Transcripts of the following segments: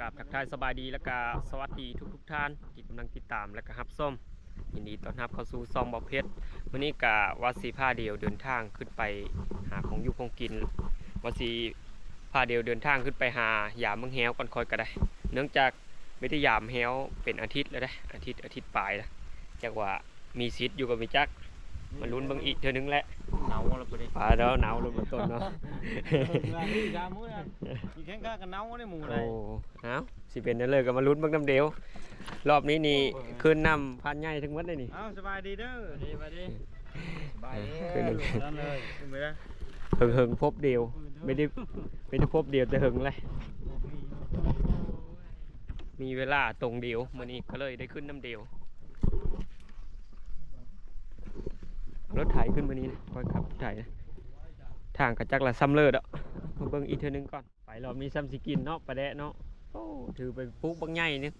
กับทักทายสบายดีและก็สวัสดีทุกทุกท่านที่กำลังติดตามและก็รับส้มยินดีต้อนรับเข้าสู่ซองบอเพชรวันนี้กะวัดสีผ้าเดียวเดินทางขึ้นไปหาของอยู่ของกินวัดสีผ้าเดียวเดินทางขึ้นไปหายามเมืองแฮวก่อนคอยก็ได้ เนื่องจากไม่ได้ยามแฮวเป็นอาทิตย์แล้วได้อาทิตย์อาทิตย์ปลายแล้วจากว่ามีซิดอยู่กับมีจักมาลุ้นเบางอีกเท่านึงแหละาวแล้วปะดิปลาแล้วหนาวลงมาต้นเนาะนี่ดามื้อนะมีแข่งข้ากันหนาวได้หมู่ได้โอ้เอ้าสิเป็นนั่นเลยก็มาลุ้นเบางน้ำเดียวรอบนี้นี่ขึ้นนำพันใหญ่ทั้งหมดเลยนี่เอ้าสบายดีเด้อดีมาดิสบายดีขึ้นเลยนั่นเลยขึ้นไปแล้วเหิงเหิงพบเดียวไม่ได้ไม่ได้พบเดียวแต่เหิงเลยมีเวลาตรงเดียวมื่อนี้ก็เลยได้ขึ้นน้ำเดียวเอา รถไถขึ้นมานี้นะคอยขับรถไถนะทางกระจักละซ้ำเลิศอะมาเบิ่งอีกเทอนึงก่อน ไปรอบนี้ซ้ำสิกินเนาะปลาแดะเนาะโอ้ถือไปปุ๊บบางใหญ่นึง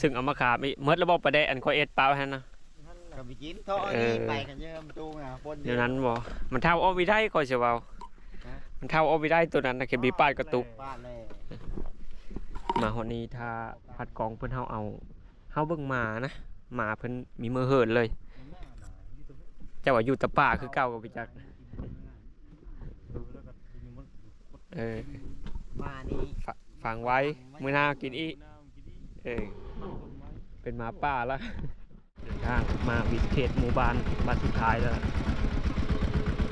ซึ่งเอามาขาบอีกเมื่อระบบปลาแดะอันคอยเอ็ดเปล่าฮะนะกับไปกินท่อเอนี่อไปกันเยอะมันจูงอะปนเดี๋ยวนั้นบ่มันเท่าออวิได้คอยเสียเบามันเท่าออวิได้ตัวนั้นนะแค่บีปาดกระตุกบ้านเลยมาหอนี้ถ้าพัดกองเพิ่นเฮาเอาเฮาเบิ่งหมานะหมาเพิ่นมีมือเหินเลย เจ้าว่าอยู่แตะป่าคือเก่ากับพี่จัก เออมานี่ฝฝังไว้มื้อหน้ากินอีก เออ เป็นหมาป่าละเดินทางมาวิเขตหมู่บ้านบ้านสุดท้ายแล้ว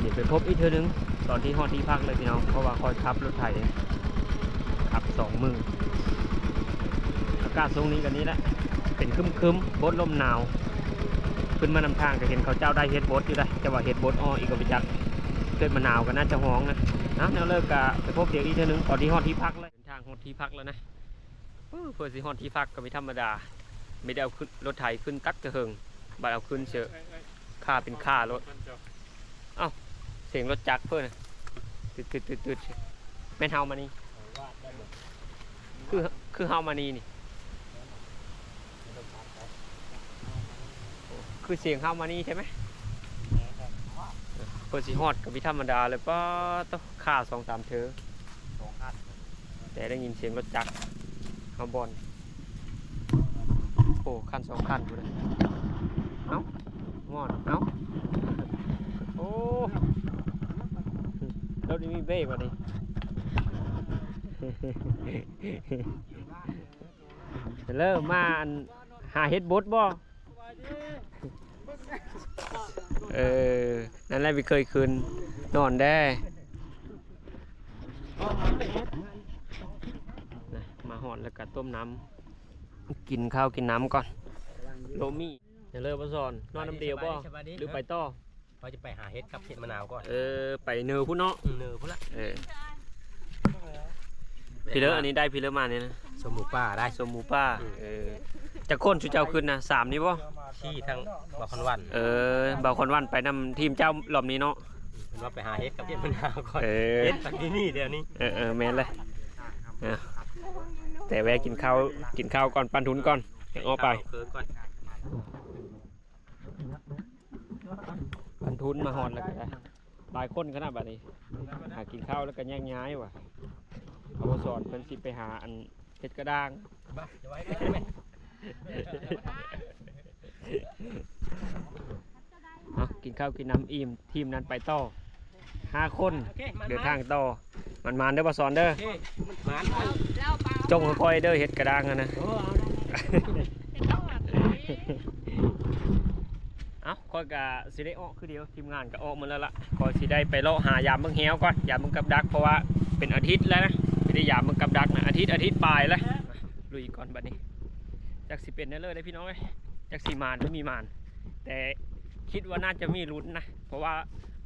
เดี๋ยวไปพบอีกเทื่อนึง ตอนที่ฮอดที่พักเลยพี่น้อง เพราะว่าคอยขับรถไถขับสองมืออากาศตรงนี้กันนี้แหละ เป็นคึมครึมๆบดลมหนาว ขึ้นมานำทางก็เห็นเขาเจ้าได้เฮ็ดบดอยู่ได้จะว่าเฮ็ดบดอ้ออีกก็ไปจักเกิดมะนาวก็น่าจะห้องนะนะแนวเลิกกะไปพบเดี๋ยวอีกเท่านึงตอนที่ฮอดที่พักเลยเดินทางฮอดที่พักแล้วนะเพื่อสิฮอดที่พักก็ไม่ธรรมดา ไม่ได้เอาขึ้นรถไถขึ้นตักจะเหิงบัดเอาขึ้นเชอะค่าเป็นค่ารถเสียงรถจักรเพื่อนตึดตึดตึดตึดแม่นเฮามานี่คือคือเฮามานี่นี่ คือเสียงเข้ามานี่ใช่ไหมเปิดสีฮอดกับพิธรรมดาเลยป้าต้องข่าสองสามเธอสองคันแต่ได้ยินเสียงรถจักรเขาบอลโอ้คันสองคันอยู่เลยเอ้ามอดเอ้าโอ้รถนี้มีเบรกว่ะนี่เริ่มมาอันหาเฮ็ดบดบ่ เออ นั่นแหละไม่เคยคืน นอนได้นะมาหอนแล้วก็ต้มน้ำกินข้าวกินน้ำก่อน โลมี่อย่าเลิกมาสอน นอนน้ำเดียวบ่หรือไปต่อเราจะไปหาเฮ็ดกับเห็ดมะนาวก่อน เออ ไปเนอพุ่นเนาะเนื้อพุ่นละเออพี่เลออันนี้ได้พี่เลอมาเนี่ยนะสมหมูป่าได้สมหมูป้าเออ จะโค่นชูเจ้าขึ้นนะสามนี่บ่ที่ทั้งบ่อคอนวันเออบาวคอนวันไปนำทีมเจ้ารอบนี้เนาะ เป็นว่าไปหาเฮ็ดกับเห็ดมะนาวก่อนเออ เฮ็ดจากที่นี่เดี๋ยวนี้เออเออแม่นเลยอะแต่แวะกินข้าวกินข้าวก่อนปันทุนก่อนเดี๋ยวเอาไป เคิร์ก่อนปันทุนมาหอนแล้วก็ได้หลายคนขนาดแบบนี้ หากินข้าวแล้วก็แยกย้ายว่ะเอาบ่สอนเพิ่นสิไปหาอันเฮ็ดกระด้างบ้าจะไว้ได้ไหม เอากินข้าวกินน้ำอิ่มทีมนั้นไปต่อห้าคนโอเคมาเดินทางต่อมันมานๆเด้อบ่สอนเด้อโอเคมามาจงค่อยๆเด้อเฮ็ดกระด้างอะนะโอ้เอาเอ้าค่อยกะสิได้ออกคือเดียวทีมงานก็ออกหมาแล้วล่ะก็สิได้ไปเลาะหายามเบิ่งแฮวก่อนยามเบิ่งกับดักเพราะว่าเป็นอาทิตย์แล้วนะไม่ได้ยามเบิ่งกับดักนะอาทิตย์อาทิตย์ปลายแล้วมาลุยก่อนบัดนี้ จักสิเป็นแน่เลยได้พี่น้องเอ้ยจักสิมานหรือมีมาน แต่คิดว่าน่าจะมีลุ้นนะ เพราะว่า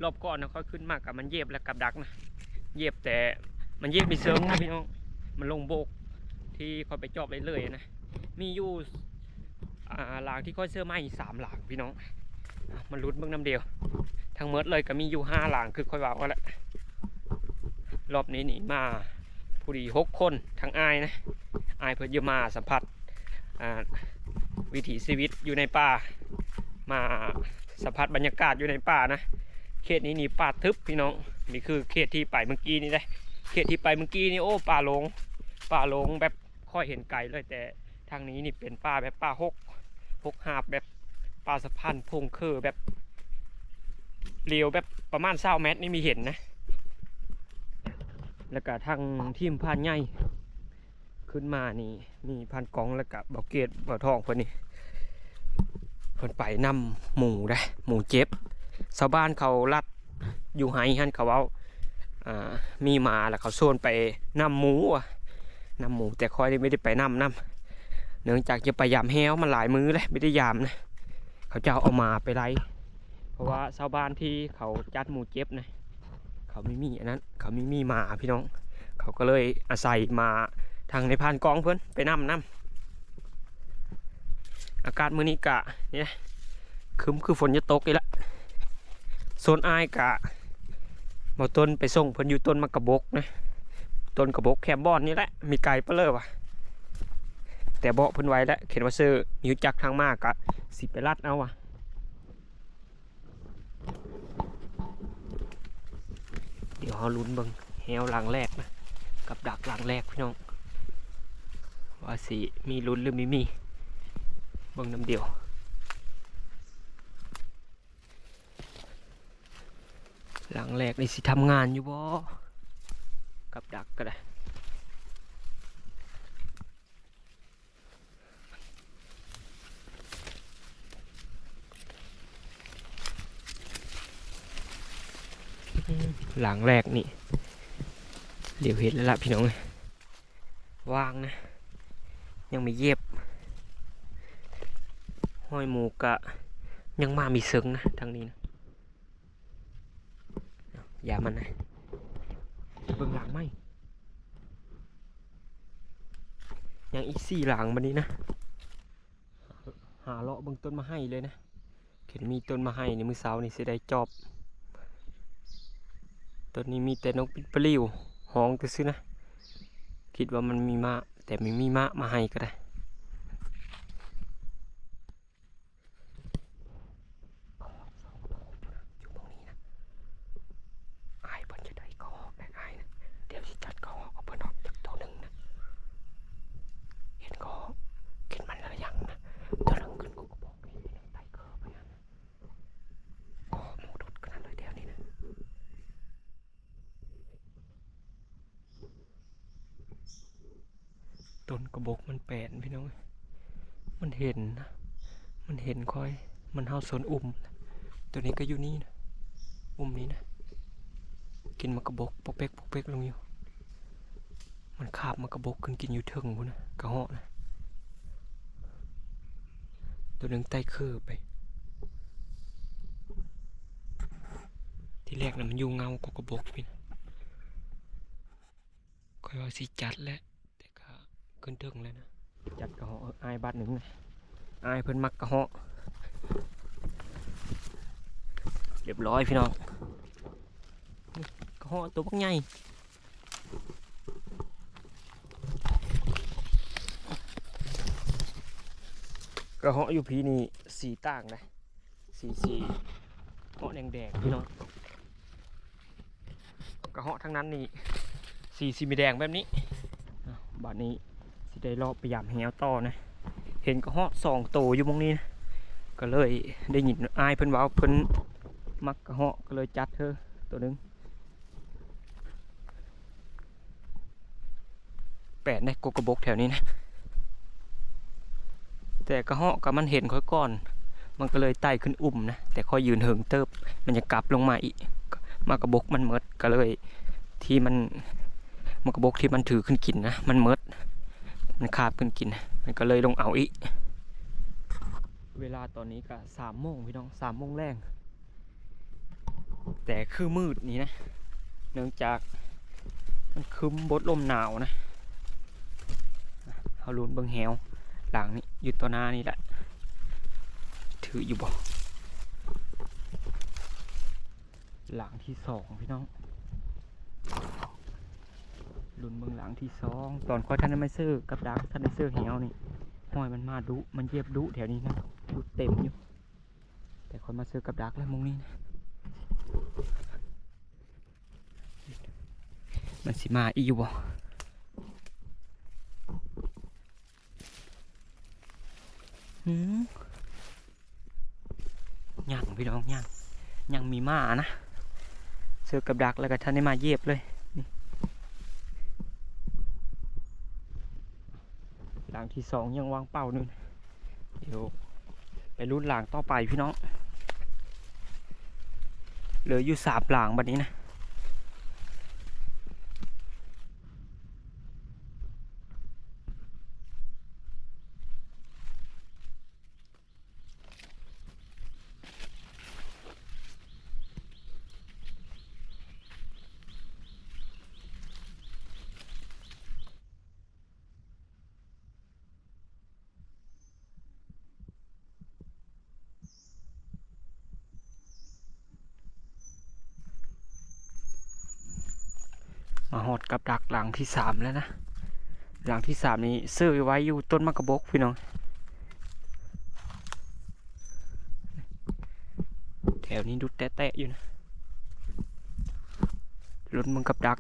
รอบก่อนนะค่อยขึ้นมากกับมันเย็บแล้วกับดักนะ เย็บแต่มันเย็บมีเซิงนะพี่น้อง มันลงโบกที่ค่อยไปจอบเรื่อยๆนะ มีอยู่หลางที่ค่อยเสื้อไหมสามหลางพี่น้อง มันรุดเบื้องน้ำเดียวทั้งเมิดเลยก็มีอยู่ห้าหลังคือค่อยว่าว่าแหละ รอบนี้นี่มาผู้ดีหกคนทั้งอายนะ อายเพื่อจะมาสัมผัส วิถีชีวิตอยู่ในป่า มาสัมผัสบรรยากาศอยู่ในป่านะ เขตนี้นี่ป่าทึบพี่น้อง นี่คือเขตที่ไปเมื่อกี้นี่ได้เขตที่ไปเมื่อกี้นี่โอ้ป่าหลง ป่าลงแบบค่อยเห็นไกลเลยแต่ทางนี้นี่เป็นป่าแบบป่าหกหกหาบแบบป่าสะพานพงคือแบบเรียวแบบประมาณเศร้าเมตรนี่มีเห็นนะ แล้วก็ทางทีมพานใหญ่ ขึ้นมานี่มีพันกองแล้วก็เบาเกตเบาทองเพิ่นนี่เพิ่นไปนำหมูได้หมูเจ็บชาวบ้านเขาลัดอยู่ไห้ฮันเขาเอามีหมาแล้วเขาโซนไปนำหมูอะนำหมูแต่คอยนี่ไม่ได้ไปนำนำเนื่องจากจะไปยามแฮวมันหลายมื้อเลยไม่ได้ยามนะเขาจะเอามาไปไล่เพราะว่าชาวบ้านที่เขาจัดหมูเจ็บนะเขาไม่มีอันนั้นเขาไม่มีหมาพี่น้อง เขาก็เลยอาศัยมา ทางในพานกองเพื่อนไปนำนำอากาศมื้อนี้กะเนี่ยคืมคือฝนจะตกอีกละโซนอายกะบอต้นไปส่งเพิ่นอยู่ต้นมะกระบกนะต้นกระบกแคมบอนนี่แหละมีไก่เปะเลอวะแต่เบาเพิ่นไว้แล้วเขียนว่าซื้อมีจักทางมากกะสิไปรัดเอาวะเดี๋ยวเราลุ้นเบิงแฮวหลังแรกนะกับดักหลังแรกพี่น้อง ว่าสิมีลุ้นหรือไม่มีเบิ่งน้ำเดียวหลังแรกนี่สิทำงานอยู่บ่กับดักก็ได้หลังแรกนี่เหลียวเห็นแล้วล่ะพี่น้องว่างนะ ยังไม่เย็บ ห้อยหมูกะ ยังมามีเซิงนะทางนี้นะอย่ามันนะเบิ่งหลังไหมยังอีกสี่หลังบันนี้นะ หาเลาะเบิ่งต้นมาให้เลยนะเห็นมีต้นมาให้ในมือเสานี่สิได้จอบตัวนี้มีแต่นกปิดปลิวห้องแต่ซื้อนะ คิดว่ามันมีมะ แต่ไม่มีมะมาให้ก็ได้ อยู่ตรงนี้นะอายเพิ่นจะได้กออกได้อายนะ เดี๋ยวสิจัดกออกเอาเพิ่นออกจากตัวหนึ่งนะ เห็นกอเห็นมันแล้วยังนะตัวหนึ่งขึ้นกูก็บอกนี่ไต่เกอไปนั่นนะกอหมูดุดขนาดเลยเดียวนี้นะ ต้นกระบอกมันแปลนพี่น้องเอ้ยมัน เห็นนะมันเห็นค่อย มันเฮาสนอุ่ม ตัวนี้ก็อยู่นี่นะ อุ่มนี้นะ กินมากระบกปกเป๊กปกเป๊กลงอยู่ มันคาบมากระบกขึ้นกินอยู่เทิงพุ่นนะกระหาะนะ ตัวหนึงไต่คือไป ที่แรกนะมันอยู่เงากกระบกพี่นะคอยว่าสิจัดแหล้วแต่ก็ขึ้นถึงแล้วนะ จัดกระเหาะอายบาทหนึ่งนะ อายเพิ่นมักกระเหาะเรียบร้อยพี่น้องกระเหาะตัวบักใหญ่กระเหาะอยู่พีนี่สีต่างนะสีสีเหาะแดงๆพี่น้องกระเหาะทั้งนั้นนี่สีสีมีแดงแบบนี้บัดนี้สิได้รอบไปยามแหวต่อนะ เห็นกระเหาะสองโตอยู่ตรงนี้นะก็เลยได้ยินอายเพิ่นว่าเพิ่นมักกระเหาะก็เลยจัดเธอตัวนึงแปดในกกระบกแถวนี้นะ แต่กระเหาะกับมันเห็นค่อยก่อน มันก็เลยไต่ขึ้นอุ่มนะ แต่ค่อยยืนเหิงเติบ มันจะกลับลงมาอีก มากระบกมันเมดก็เลยที่มันมันกระบอกที่มันถือขึ้นกินนะ มันเมดมันคาบขึ้นกิน มันก็เลยลงเอาอีก เวลาตอนนี้ก็สามโมงพี่น้องสามโมงแรงแต่คือมืดนี้นะ เนื่องจากมันคืมบดลมหนาวนะเอาลุนเบิงแหวหลังนี้อยู่ต่อหน้านี่แหละ ถืออยู่บ่หลังที่สองพี่น้อง ลุนเมืองหลังที่สองตอนคอยท่านไมเซื้อกับดักท่านไมเซื้อเหี่ยวนี่ห้อยมันมาดุมันเย็บดุแถวนี้นะดุเต็มอยู่ แต่คนมาเซื้อกับดักแล้วมุงนี้นะมันสิมาอีวะย่างพี่น้องย่างย่างมีมานะเสือกับดักแล้วก็ท่านได้มาเย็บเลย หลังที่สองยังวางเป้าหนึ่งเดี๋ยวไปรุ่นหลังต่อไปพี่น้องเหลืออยู่สามหลังบัดนี้นะ มาหอดกับดักหลังที่สามแล้วนะ หลังที่สามนี้ซื้อไว้อยู่ต้นมะกระบกพี่น้อง แถวนี้ดูแตะๆอยู่นะลุ้นมึงกับดัก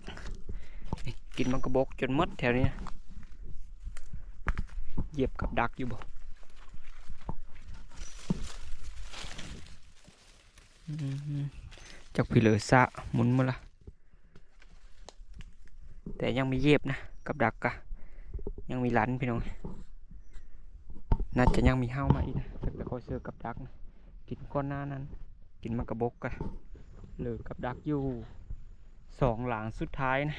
กินมังกระบกจนมดแถวนี้นะเหยียบกับดักอยู่บ่จากพี่เหลือสะหมุนมาละ แต่ยังมีเย็บนะกับดักกะยังมีหลันพี่น้องน่าจะยังมีเห้ามาอีกนะแต่คอยเสือกับดักนะกินก้อนหน้านั้น กินมากระบกกะเหลือกับดักอยู่สองหลังสุดท้ายนะ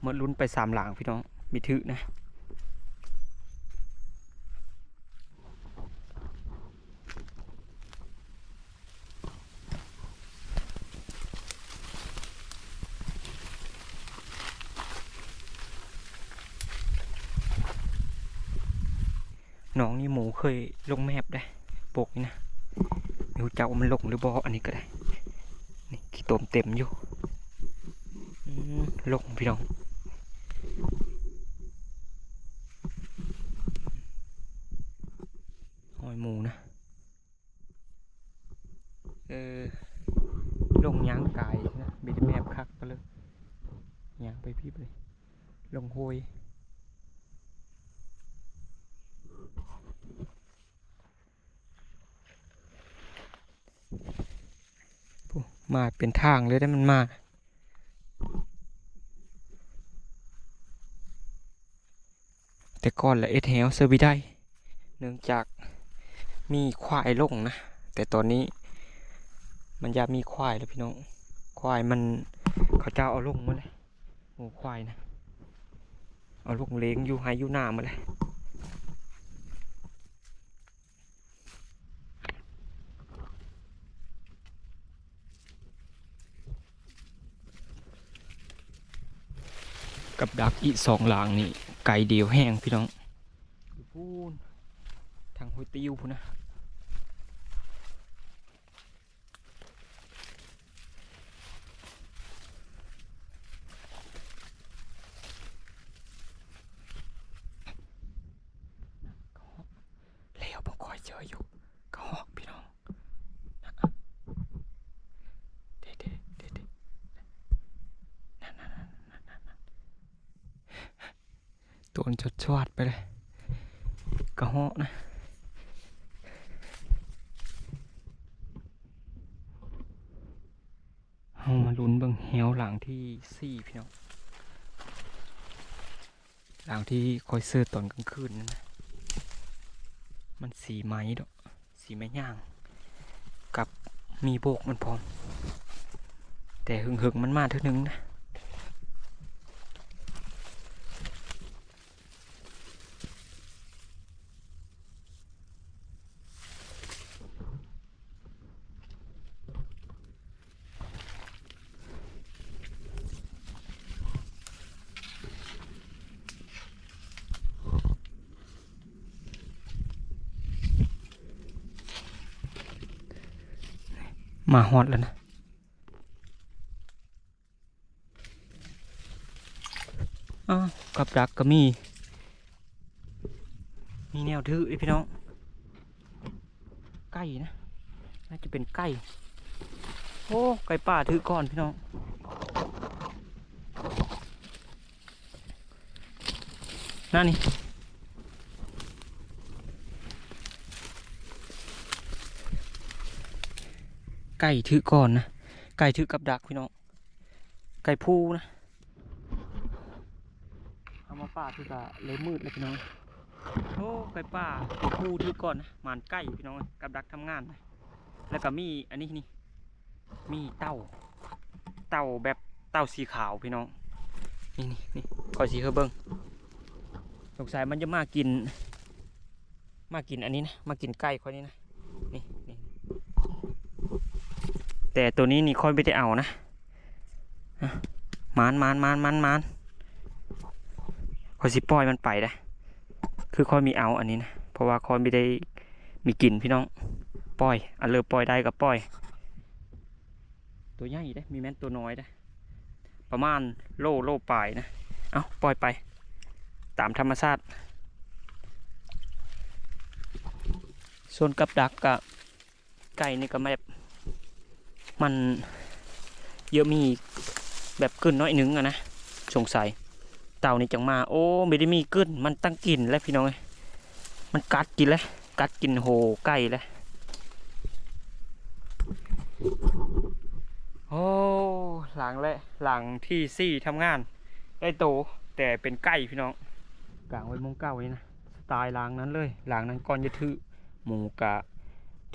เมื่อลุ้นไปสามหลังพี่น้องมีถือนะน้องนี่หมู เคยลงแมพได้ปกนี่นะไม่รู้จักว่ามันลงหรือบ่อันนี้ก็ได้ นี่ขี้ตมเต็มอยู่อืมลงพี่น้องหอยหมูนะ เออ ลงยางกายนะบิดแมพคักก็เลยยางไปพี่เลยลงโหย มาเป็นทางเลยได้มันมาแต่ก่อนละเอ็ดแฮวเซอร์วิได้ เนื่องจากมีควายลงนะ แต่ตอนนี้มันอยากมีควายแล้วพี่น้อง ควายมันเขาเจ้าเอาลงมาเลยโอ้ควายนะ เอาลงเลี้ยงอยู่ไฮอยู่หน้ามาเลย กับดักอีสองหลางนี่ ไก่เดียวแห้งพี่น้องพูนทางห้วยติวพูนนะเลี้ยวผมคอยเจออยู่กระหอกพี่น้องนะเด็ดเด็ดเด็ดเด็ดนั่นนั่นนั่นนั่นนั่นนั่น ตัวมันชดไปเลยกระหาะนะเอามาลุ้นเบิ่งแหวหลังที่สี่พี่น้องหลังที่คอยเสื้อตอนกลางคืนนั่นนะมันสีไม้ดอกสีไม้ย่าง กับมีโบกมันพร้อม แต่หึงหึงมันมาเท่านึงนะ มาฮอดแล้วนะอ้าวกับดักก็มี มีแนวถือเลยพี่น้อง ไก่นะ น่าจะเป็นไก่ โอ้ ไก่ป่าถือก่อนพี่น้องนั่นนี่ ไก่ถือก่อนนะ ไก่ถือกับดักพี่น้อง ไก่พูนะเอามาป่าที่กะเลยมืดเลยพี่น้อง โอ้ไก่ป่าตัวพูถือก่อนนะหมานไก่พี่น้องกับดักทำงานนะแล้วก็มีอันนี้นี่มีเต่า เต่าแบบเต่าสีขาวพี่น้อง นี่นี่นี่คอยสีเฮอเบิ้งสงสัยมันจะมากิน มากินอันนี้นะ มากินไก่คอยนี้นะ นี่ แต่ตัวนี้นี่ค่อยไม่ได้เอานะมานมานมานมานมานคอยสิปล่อยมันไปได้คือค่อยมีเอาอันนี้นะเพราะว่าค่อยไม่ได้มีกินพี่น้องปล่อยอันเลิกปล่อยได้ก็ปล่อย ตัวใหญ่ได้มีแม่นตัวน้อยได้ประมาณโลโลปลายนะเอาปล่อยไป ตามธรรมชาติส่วนกับดักกับไก่นี่ก็แบบ มันเยอะมีแบบกึ้นน้อยหนึงอะนะสงสัยเต่านี่จังมา โอ้ไม่ได้มีกึ้น มันตั้งกินแล้วพี่น้องมันกัดกินแล้วกัดกินโหไก่แล้วโอ้หลังและหลังที่สี่ทำงานได้โตแต่เป็นไก่พี่น้องกลางไว้มงเก้านี่นะสไตล์หลังนั้นเลยหลังนั้นก่อนจะถือหมูกะ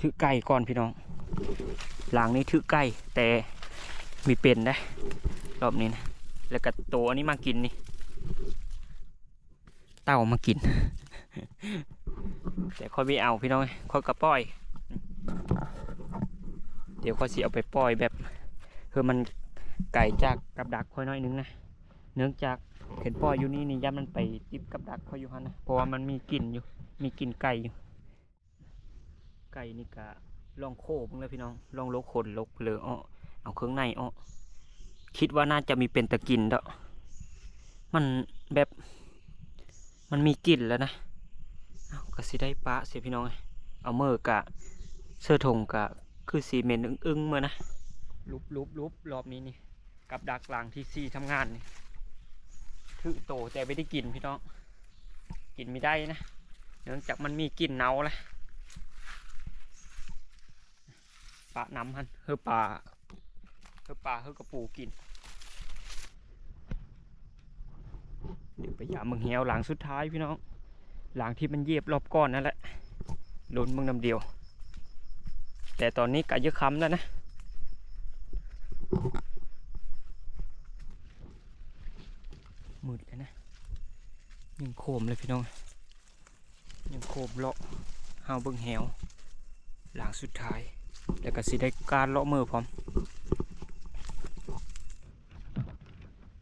ถือไก่ก่อนพี่น้อง หลังนี้ถือไก่แต่มีเป็นได้รอบนี้นะแล้วก็โตอันนี้มากินนี่ เต่ามากิน แต่ค่อยไม่เอาพี่น้องค่อยกระป้อย เดี๋ยวค่อยสิเอาไปปล่อยแบบคือมันไก่จากกับดักค่อยน้อยนึงนะเนื่องจากเห็นปล่อยอยู่นี่นี่ย่ามันไปติดกับดักค่อยอยู่ฮันนะเพราะว่ามันมีกลิ่นอยู่ มีกลิ่นไก่อยู่ ไก่นี่กะ ลองโคบ้งเลยพี่น้อง ลองลกขนลกเหลืออ้อเอาเครื่องในอ้อคิดว่าน่าจะมีเป็นตะกินเด้อมันแบบมันมีกลิ่นแล้วนะเอาก็สิได้ปะเสียพี่น้องเอาเมื่อกะเสื้อธงกะคือสีเมนอึ้งๆเมื่อนะลุบลุบลุบรอบนี้นี่กับดักหลังที่สี่ทำงานนี่ถือโตแต่ไม่ได้กินพี่น้อง กินไม่ได้นะเนื่องจากมันมีกลิ่นเน่าแล้ว ปลาน้ำฮันเฮือปลาเฮือปลาเฮือกระปูกิน เดี๋ยวไปยามมึงเหี่ยวหลังสุดท้ายพี่น้อง หลังที่มันเยียบรอบก้อนนั่นแหละโดนมึงนำเดียว แต่ตอนนี้กะเยอะคำแล้วนะมืดเลยนะยังโคมเลยพี่น้องยังโคมเลาะหาวเบิ่งแหวหลังสุดท้าย แล้วก็สิได้การเลาะมือพร้อม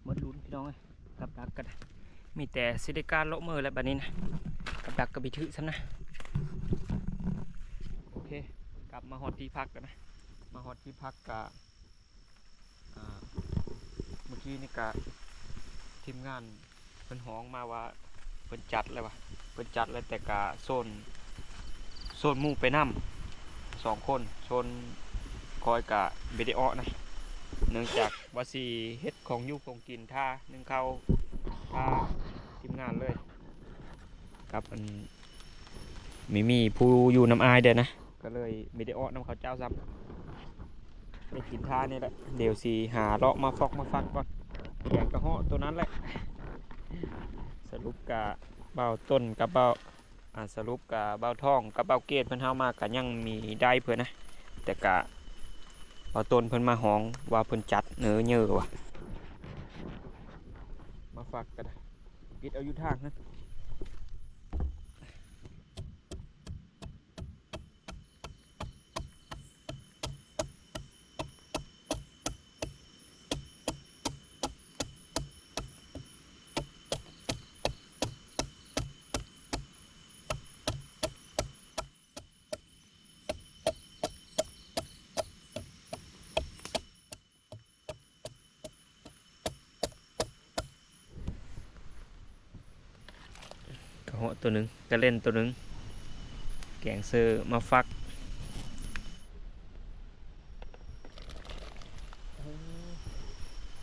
หมดลุ้นพี่น้องเอ้ยกับดักกันมีแต่สิได้การเลาะมือแล้วแบัดนี้นะกับดักกับบิทึซ้ำนะโอเคกลับมาหอดที่พักกันนะมาหอดที่พักกะเมื่อกี้นี่กะทีมงานเพิ่นห้องมาว่าเพิ่นจัดเลยวะเพิ่นจัดเลยแต่กะโซนโซนมู่ไปนํส องคนโซนคอยกะเบไดออนะเนื่องจากวาสีเฮ็ดของอยูของกินท่าหนึ่งเขาท่าทีมงานเลยกับอันมีมีผู้อยู่น้ำอายเด้นะ ก็เลยไม่ได้อ้อน้ำเขาเจ้าซ้ำไปกินท่านี่แหละ เดี๋ยวสีหาเลาะมาฟอกมาฟักก่อนแกงกระเหาะตัวนั้นแหละ สรุปกะเบาต้นกับเบา สรุปกะเบาท่องกับเบาเกตเพิ่นเฮามากะยังมีได้เพิ่นนะ แต่กะเบาต้นเพิ่นมาห้องว่าเพิ่นจัดเนื้อเยอะว่ะมาฝากกันนะปิดเอาอยุ่ทางนะ ตัวหนึ่งกระเล่นตัวหนึ่งแกงเซอร์มาฟัก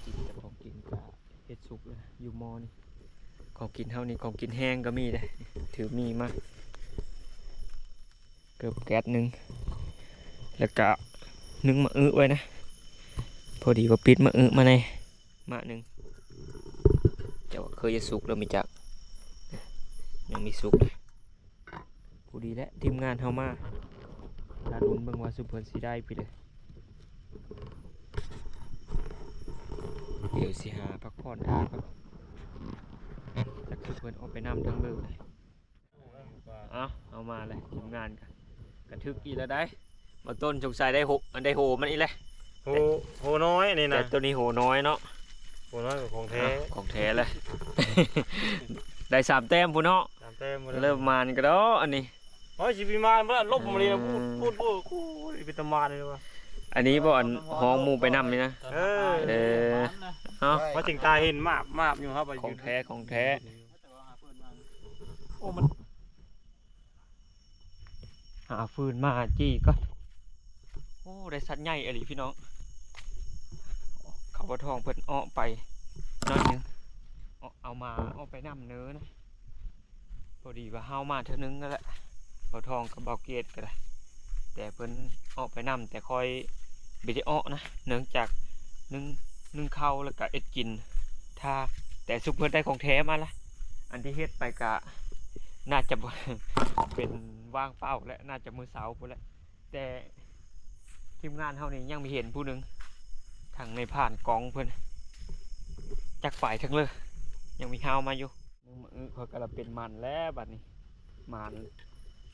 กินแต่ของกินกะเฮ็ดสุกเลยนะอยู่มอนี่ของกินเท่านี้ของกินแห้งก็มีได้ถือมีมาเกือบแก๊สหนึ่งแล้วก็นึ่งมะอึไว้นะ พอดีว่าปิดมะอึมาในมะหนึ่งแต่ว่าเคยจะสุกแล้วมีจักยังมี สุกเลยพอดีแล้วทีมงานเฮามาตาลุ้นเบิ่งว่าสุเพิ่นสิได้ไปเลยเดี๋ยวสิหาพักผ่อนทาครับจากสุเพิ่นออกไปนำทั้งเลยเอาเอามาเลยทีมงานกันกระทึกอีแล้วได้มาต้นสงสัยได้หกอันได้โหมันอีแหละโหโหน้อยนี่แต่นะตัวนี้โหน้อยเนาะโหน้อยกับของแท้อะของแท้เลย ได้สามแต้มพูนเนาะ ตามเต็มหมดเลยเริ่มมานก็แล้วอันนี้ โอ้ยสิบีมาเมื่อลบมาเลยนะพูดพูดพูดกูเป็นตำมานเลยว่ะอันนี้บ่อันห้องหมูไปนำนี่นะ เออเออเอาว่าถึงตาเห็นมาบมาบอยู่ครับของแท้ของแท้ โอ้มันหาฟืนมาจี้ก็โอ้ได้สัตว์ใหญ่อะไรพี่น้อง เขาบ่ทองเพิ่นอ้อไปหน้อยหนึงเอาเอามาเอาไปนำเนื้อนะ พอดีว่าเฮามาเท่านึงนั่นแหละเขาทองกับเบาเกตก็ได้แต่เพิ่นออกไปนำแต่คอยบิได้ออกนะเนื่องจากนึ่งนึ่งข้าแล้วก็เอ็ดกิน ถ้าแต่ซุปเพิ่นได้ของแท้มาละอันที่เฮ็ดไปกะน่าจะเป็นว่างเป้าและน่าจะมือเสาพุ่นแหละแต่ทีมงานเฮานี่ยังไม่เห็นผู้หนึงทางในผ่านกองเพิ่นจักฝ่ายทั้งเลยยังมีข้าวมาอยู่ นึงมือเขากำลังเป็นมันแล้วบัดนี้ มัน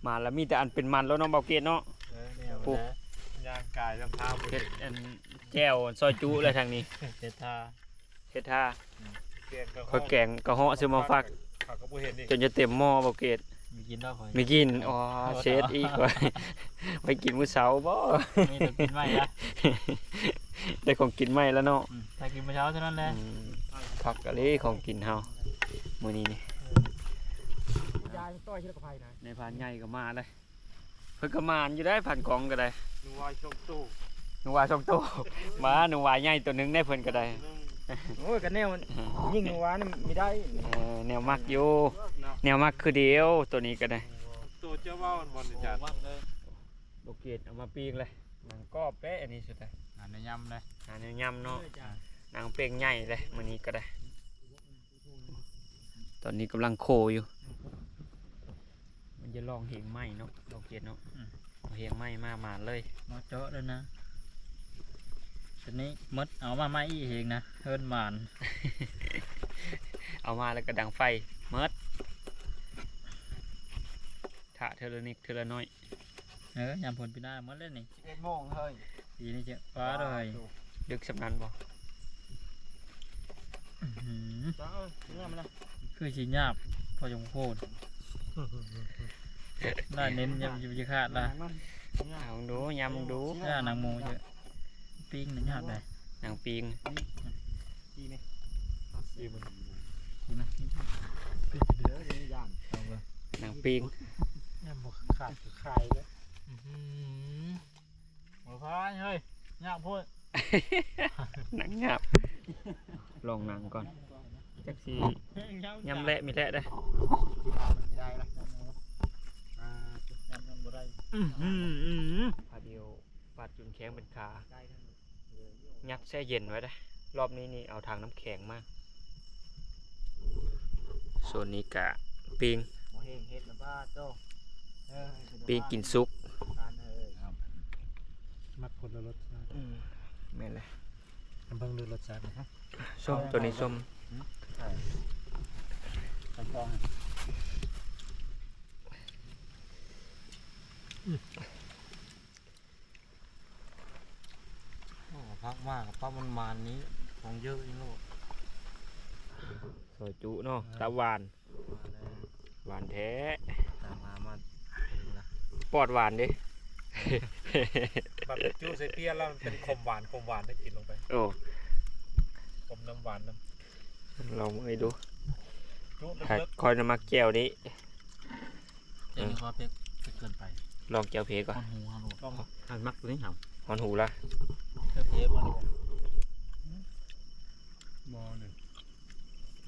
มันแล้วมีแต่อันเป็นมันแล้วเน้องเบาเกตเนาะปุ๊บยางกายลำพาเฮ็ดอันแก้วซอยจุอะไรทางนี้เฮ็ดทาเฮ็ดท่าเกลียนกับข้าวแกงกระเหาะซื้อมาฝากผักก็บ่เห็นดิจนจะเต็มหม้อเบาเกตมีกินแล้วคอยไม่กิน อ๋อ เชดอีกไว้ไว้กินมื้อเช้าบ่มีแต่กินไม่ละได้ของกินใหม่แล้วเนาะถ้ากินมื้อเช้าเท่านั้นแหละ อืมผักกะเลของกินเฮามื้อนี้นี่ยายต้อยที่ละกับไผนะในพานใหญ่ก็มาเลยเพิ่นก็มานอยู่ได้ผ่านกองก็ได้นูว่าชกตู้หนูว่าสองตัวมาหนูว่าใหญ่ตัวหนึงได้เพิ่นก็ได้โอ้ยกันแนวมันยิ่งหนูหวานนี่ไม่ได้เออแนวมักอยู่แนวมักคือเดียวตัวนี้ก็ได้ตัวเจ้าว่าบอลจัดโบเกตเอามาปิ้งเลยหนังกรอบเป๊ะอันนี้สุดเลยอันนี้ยำเลยหาแนวยำเนาะ หนังเป้งใหญ่เลยมื้อนี้ก็ได้ ตอนนี้กำลังโคอยู่ มันจะลองเหงไหมเนาะโบเกตเนาะเอาเหงไหมมามาเลย มาเจาะเลยนะทีนี้มดเอามาไม่อีเองนะเฮิรนหมาน เอามาแล้วก็ดังไฟเมิดถะเทอละนิดเทอละน้อย เออยามผลไปได้หมดเลยนี่11โมงเฮ้ยปีนี้จะฟ้าเลยดึกสำนันบ่ อื้อหือ จ้าเนี่ยมันนะ คือสีหยาบพอจงโคตรได้เน้นยำจะขาดละเอางดูยำดูย่าหนังหมูเยอะปิ้งหนังหยาบเลยหนังปิงดีไหมดีมันกินนะเดี๋ยวนี้ย่างเอาไปหนังปิ้งยหมกขาดคือไข่เลยหมูพายเฮ้ยหยาบพูดหนังหยาบลองหนังก่อน จักสียำเละมีเละได้อไม่ได้ละยำมันบ่ได้อื้อหือพาเดียวปาดจุนแข็งเป็นขายัดแช่เย็นไว้ได้อรอบนี้นี่เอาทางน้ำแข็งมาส่วนนี้กะปิงบ่เฮงเฮ็ดละบ้าโตเออปิงกินซุปการเอ้ยมักคนละรสชาติอืมแม่นเลยมันเพิ่งดูรสชาตินะครับส้มตัวนี้ส้ม กระปองโอ้พักมากเพรามันมานนี้ของเยอะนี่โลกซอยจุเนาะตาหวานหวานแท้ตามมามาปอดหวานดิแบบจูใส่เปียแล้วมันเป็นขมหวานขมหวานได้กินลงไป โอ้ขมน้ำหวานน้ำ ลองให้ดูำจุถ้าเลิกคอยน้ำมักแก้วนี้เดี๋ยวนี้เขาเพ็กเกินไป ลองแก้วเพก่อนคนหูฮัลโหลๆต้องหันมักตัวนี้เหรอหอนหูละเพ็กเพกมาดูหม้อหนึ่ง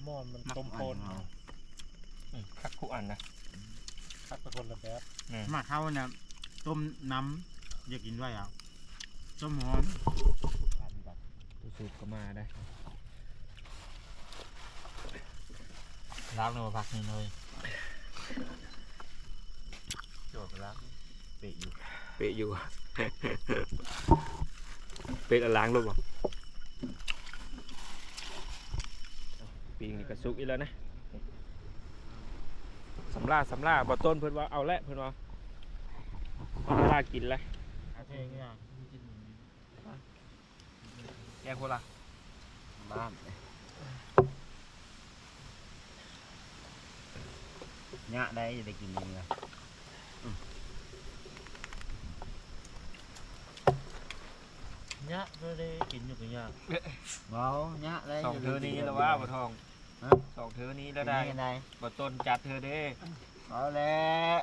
หม้อมันต้มโพนคักคู่อันนะคัดเป็นคนละแบบมาเข้าเนี่ยต้มน้ำอยากกินด้วยอะสมอนตัวสูบก็มาได้ ล้างเลยมาพักนี่เลยจบแล้วเปะอยู่เปะอยู่ เปะแล้วล้างรูปบ่ปีนี้ก็สุกอีกแล้วนะสำลาสำลาบ่ต้นเพิ่นว่าเอาละเพิ่นว่าเอาเวลากินแล้วอาเทงเนี่ยแกงโคละบ้าน เนี่ยได้จะได้กินเนื้อเนี่ยก็ได้กินอยู่กับเนี่ยเบาเนี่ยได้สองเธอนี้แล้วว่าบ่ทองสองเธอนี้แล้วได้ได้บ่ต้นจัดเธอเด้เอาแล้ว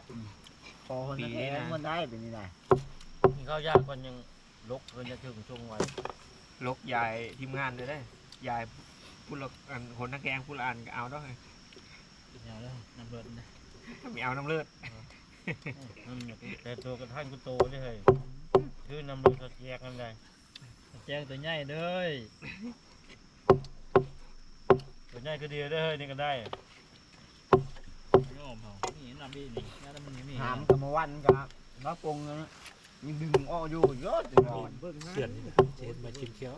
พอคนปีนั้นนี้แข็นะงมันได้เป็นยังไงกินข้าวยากคนยังลกคนจะถึงช่วงไว้ลกยายทีมงานเลยได้ยายพูดละอันคนนักแกงพูดละอันก็เอาด้วยอย่าเลยน้ำเลือดนะ ไม่เอาน้ำเลือดมันแต่ตัวกระทั่งกูโตเลยเฮ้ยคือน้ำเลือดก็แยกกันได้แจ้งตัวใหญ่เลยตัวใหญ่ก็เดียวเด้อนี่ก็ได้โยมเขามีน้ำดีนี่น้ำมันมีถามกับมาวันกับน้าปงนะยังดึงอ้ออยู่เยอะจังเลยเสียนเจนมาชิมเคี้ยว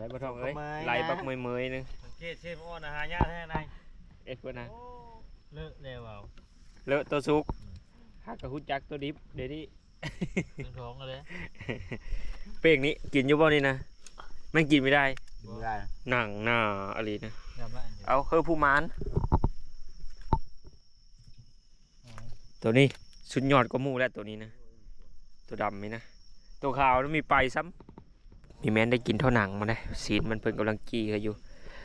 อาได้บ่ทองเอ้ยไหลบักเมยเมยๆนึงสังเกตเช่นอ้อนอาหารยาแท้ไหนเอ็ดเพิ่นนะเลิกแล้วเอาเลอะตัวสุกหักกระหุจักตัวดิบเดี๋ยวนี้ถึงท้องเลยเป้งนี้กินอยู่บ่นี่นะแม่งกินไม่ได้ไม่ได้หนังหน้าอะไรนะยำละเอาเฮอผู้มานตัวนี้สุดยอดกว่าหมูแล้วตัวนี้นะ ตัวดำนี่นะ ตัวขาวนั้นมีไปซ้ำ มีแม้นได้กินเท่าหนังมาได้สีดมันเพิ่นกำลังกี้เขาอยู่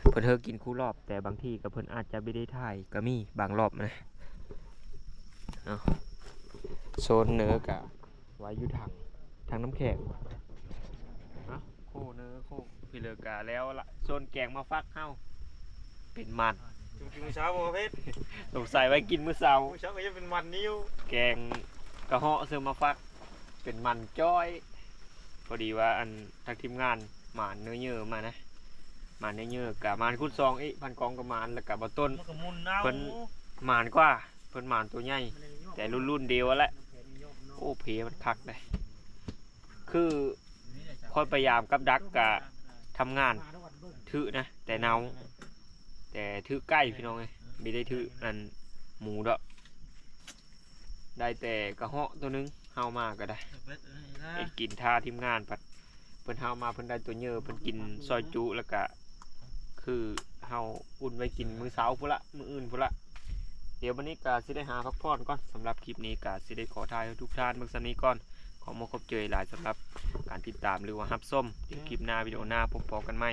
เพิ่นเฮอกินคู่รอบ แต่บางทีกับเพิ่นอาจจะไม่ได้ถ่ายก็มีบางรอบนะเอาโซนเหนือกะไว้อยู่ทางทางน้ำแข็งเอาโคเนื้อโคพี่เลิกกะแล้วละโซนแกงมาฟักเฮาเป็นมันจุงจุงเช้าบ่เพชรสงสัยไว้กินมื้อเช้าเช้าก็จะเป็นมันนิ้วแกงกระเหาะเสือมาฟัก เป็นมันจ้อย พอดีว่าอันทางทีมงานหมานเนื้อเยอะมานะหมานเนื้อเยอะกับมานคุดซองอีพันกองกับมานแล้วกับบะต้นมันก็มุนเอาเพิ่นหมานกว่าเพิ่นหมานตัวใหญ่แต่รุ่นรุ่นๆเดียวแหละโอ้เพมันคักเลยคือค่อยพยายามกับดักกะทำงานถือนะ แต่เนาแต่ถือใกล้พี่น้องไงไม่ได้ถืออันหมูดอกได้แต่กระเหาะตัวหนึง เฮามาก็ได้เอ็ดกินท่าทีมงานปัดเพิ่นเฮามาเพิ่นได้ตัวเยอะเพิ่นกินซอยจุแล้วก็คือเฮาอุ่นไว้กินมื้อเช้าพุ่นละมื้ออื่นพุ่นละเดี๋ยววันนี้ก็สิได้หาพักผ่อนก่อนสำหรับคลิปนี้ก็สิได้ขอทายให้ทุกท่านเบิ่งซันนี้ก่อนขอมาครบเจอหลายสำหรับการติดตามหรือว่ารับส้มเดี๋ยวคลิปหน้าวิดีโอหน้าพบกันใหม่